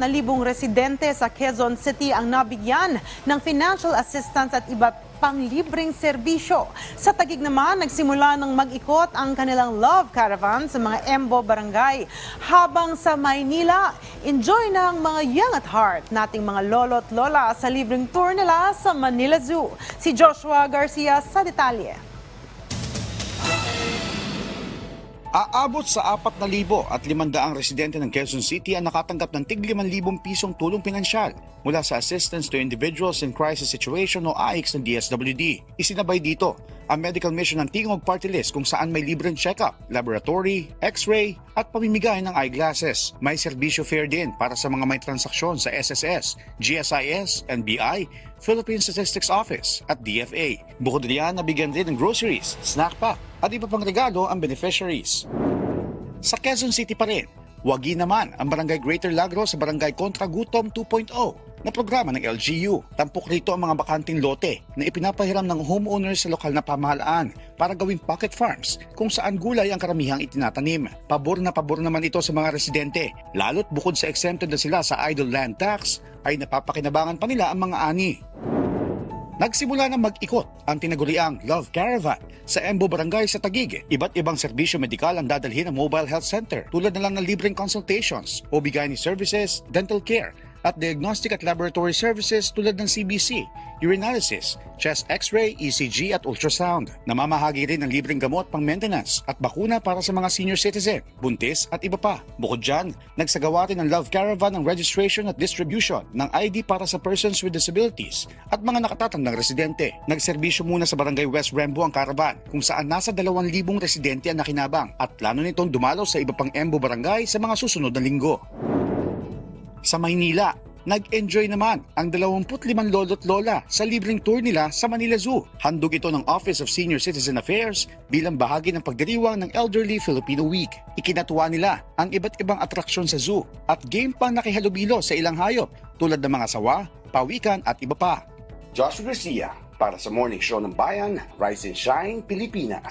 na libong residente sa Quezon City ang nabigyan ng financial assistance at iba't pang libreng serbisyo. Sa Tagig naman, nagsimula ng mag-ikot ang kanilang love caravan sa mga Embo barangay. Habang sa Maynila, enjoy ng mga young at heart nating mga lolo at lola sa libreng tour nila sa Manila Zoo. Si Joshua Garcia sa detalye. Aabot sa 4,000 at 500 residente ng Quezon City ang nakatanggap ng tig 5,000 pisong tulong pinansyal mula sa Assistance to Individuals in Crisis Situation o AICS ng DSWD. Isinabay dito ang medical mission ng Tingog Party List kung saan may libreng check-up, laboratory, x-ray at pamimigay ng eyeglasses. May serbisyo fair din para sa mga may transaksyon sa SSS, GSIS, NBI, Philippine Statistics Office at DFA. Bukod riyan, nabigyan din ng groceries, snack pack at iba pang regalo ang beneficiaries. Sa Quezon City pa rin, wagi naman ang Barangay Greater Lagro sa Barangay Kontra Gutom 2.0 na programa ng LGU. Tampok rito ang mga bakanting lote na ipinapahiram ng homeowners sa lokal na pamahalaan para gawing pocket farms kung saan gulay ang karamihang itinatanim. Pabor na pabor naman ito sa mga residente, lalo't bukod sa exempted na sila sa idle land tax, ay napapakinabangan pa nila ang mga ani. Nagsimula na mag-ikot ang tinaguriang Love Caravan sa Embo Barangay sa Taguig. Iba't ibang serbisyo medikal ang dadalhin ng Mobile Health Center tulad na lang ng libreng consultations, OB-GYN services, dental care, at diagnostic at laboratory services tulad ng CBC, urinalysis, chest x-ray, ECG at ultrasound. Namamahagi rin ng libreng gamot pang maintenance at bakuna para sa mga senior citizen, buntis at iba pa. Bukod dyan, nagsagawa rin ng Love Caravan ng registration at distribution ng ID para sa persons with disabilities at mga nakatatandang residente. Nagserbisyo muna sa Barangay West Rembo ang caravan kung saan nasa 2,000 residente ang nakinabang at plano nitong dumalaw sa iba pang Embo Barangay sa mga susunod na linggo. Sa Maynila, nag-enjoy naman ang 25 lolo't lola sa libreng tour nila sa Manila Zoo. Handog ito ng Office of Senior Citizen Affairs bilang bahagi ng pagdiriwang ng Elderly Filipino Week. Ikinatuwa nila ang iba't ibang atraksyon sa zoo at game pang nakihalubilo sa ilang hayop tulad ng mga sawa, pawikan at iba pa. Joshua Garcia para sa Morning Show ng Bayan, Rise and Shine, Pilipinas.